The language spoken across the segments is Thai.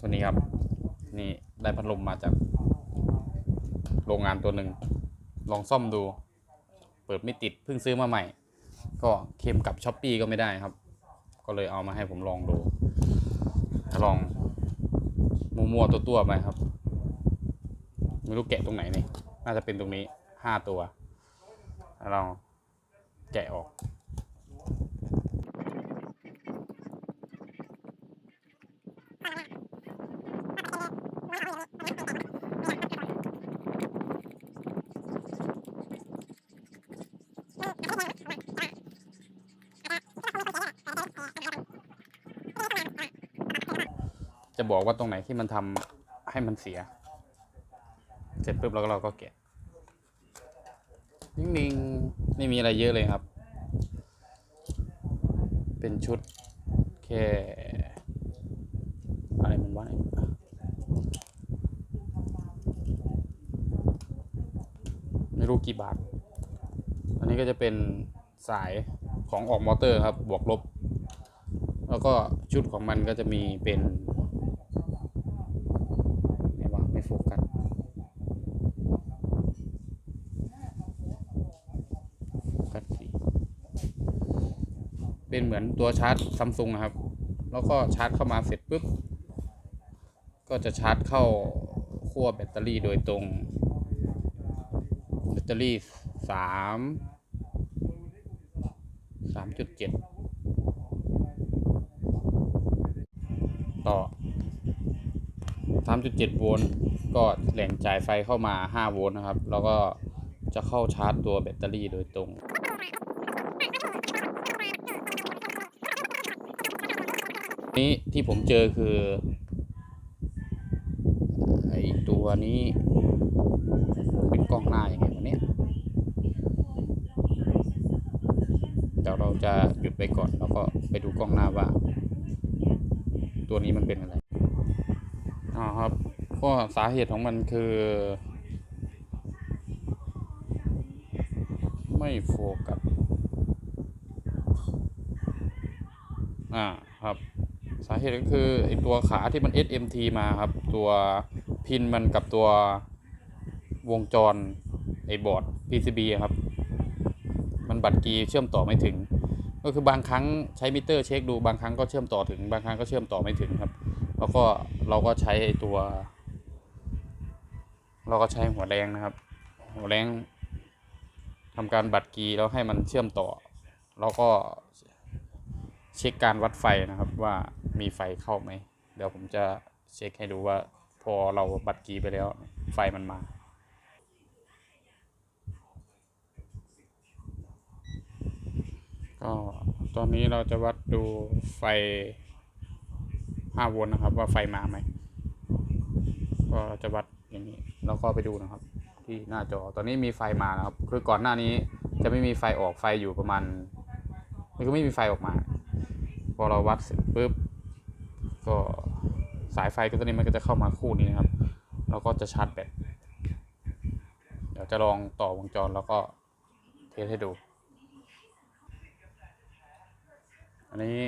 ตัวนี้ครับ นี่ได้พัดลมมาจาก โรงงานตัวหนึ่ง ลองซ่อมดู เปิดไม่ติดเพิ่งซื้อมาใหม่ ก็เค็มกับช้อปปีก็ไม่ได้ครับ ก็เลยเอามาให้ผมลองดูลองมัวๆตัวๆไปครับไม่รู้แกะตรงไหนนี่ น่าจะเป็นตรงนี้ห้าตัวแล้วเราแกะออก จะบอกว่าตรงไหนที่มันทำให้มันเสีย เสร็จปุ๊บแล้วก็เราก็แกะนิ่งๆไม่มีอะไรเยอะเลยครับ เป็นชุดแค่อะไรมันวะเนี่ยไม่รู้กี่บาท อันนี้ก็จะเป็นสายของออกมอเตอร์ครับ บวกลบ แล้วก็ชุดของมันก็จะมีเป็น ไม่โฟกัสกัสสิเป็นเหมือนตัวชาร์จซัมซุงนะครับ แล้วก็ชาร์จเข้ามาเสร็จปุ๊บ ก็จะชาร์จเข้าขั้วแบตเตอรี่โดยตรง แบตเตอรี่สามสามจุดเจ็ดต่อ3.7โวลต์ ก็แหล่งจ่ายไฟเข้ามา 5 โวลต์นะครับ แล้วก็จะเข้าชาร์จตัวแบตเตอรี่โดยตรง นี้ที่ผมเจอคือไอตัวนี้เป็นกล้องหน้าอย่างไงวะเนี่ยเดี๋ยวเราจะหยุดไปก่อนแล้วก็ไปดูกล้องหน้าว่า ตัวนี้มันเป็นอะไรอ๋อครับ ก็สาเหตุของมันคือ ไม่โฟกัสอ่าครับ สาเหตุก็คือไอตัวขาที่มัน SMT มาครับ ตัวพินมันกับตัววงจรไอบอร์ด PCB ครับ มันบัตรกีเชื่อมต่อไม่ถึง ก็คือบางครั้งใช้มิเตอร์เช็คดูบางครั้งก็เชื่อมต่อถึง บางครั้งก็เชื่อมต่อไม่ถึงครับ แล้วก็เราก็ใช้ไอ้ตัว เราก็ใช้หัวแดงนะครับ หัวแดงทำการบัตรกีแล้วให้มันเชื่อมต่อ แล้วก็เช็คการวัดไฟนะครับว่ามีไฟเข้าไหม เดี๋ยวผมจะเช็คให้ดูว่าพอเราบัตรกีไปแล้วไฟมันมาก็ตอนนี้เราจะวัดดูไฟ 5 โวลต์นะครับว่าไฟมาไหม ก็จะวัดอย่างนี้ แล้วก็ไปดูนะครับ ที่หน้าจอตอนนี้มีไฟมานะครับ คือก่อนหน้านี้จะไม่มีไฟออกไฟอยู่ประมาณมันก็ไม่มีไฟออกมา พอเราวัดเสร็จปุ๊บก็สายไฟก็ตัวนี้มันก็จะเข้ามาคู่นี้นะครับแล้วก็จะชาร์จแบตเดี๋ยวจะลองต่อวงจรแล้วก็เทสให้ดู อันนี้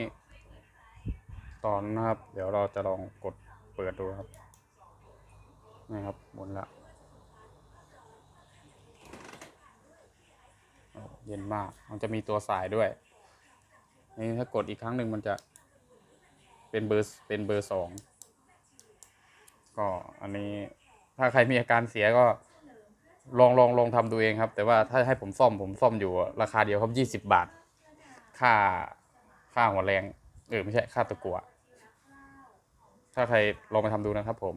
ตอนนะครับ เดี๋ยวเราจะลองกดเปิดดูครับ นี่ครับหมุนละเย็นมาก มันจะมีตัวสายด้วย นี่ถ้ากดอีกครั้งหนึ่งมันจะเป็นเบอร์เป็นเบอร์สองก็อันนี้ถ้าใครมีอาการเสียก็ลองลองลองทำดูเองครับ แต่ว่าถ้าให้ผมซ่อมผมซ่อมอยู่ราคาเดียวครับยี่สิบบาท ค่าค่าหัวแรง เออไม่ใช่ค่าตะกัวถ้าใครลองไปทำดูนะครับผม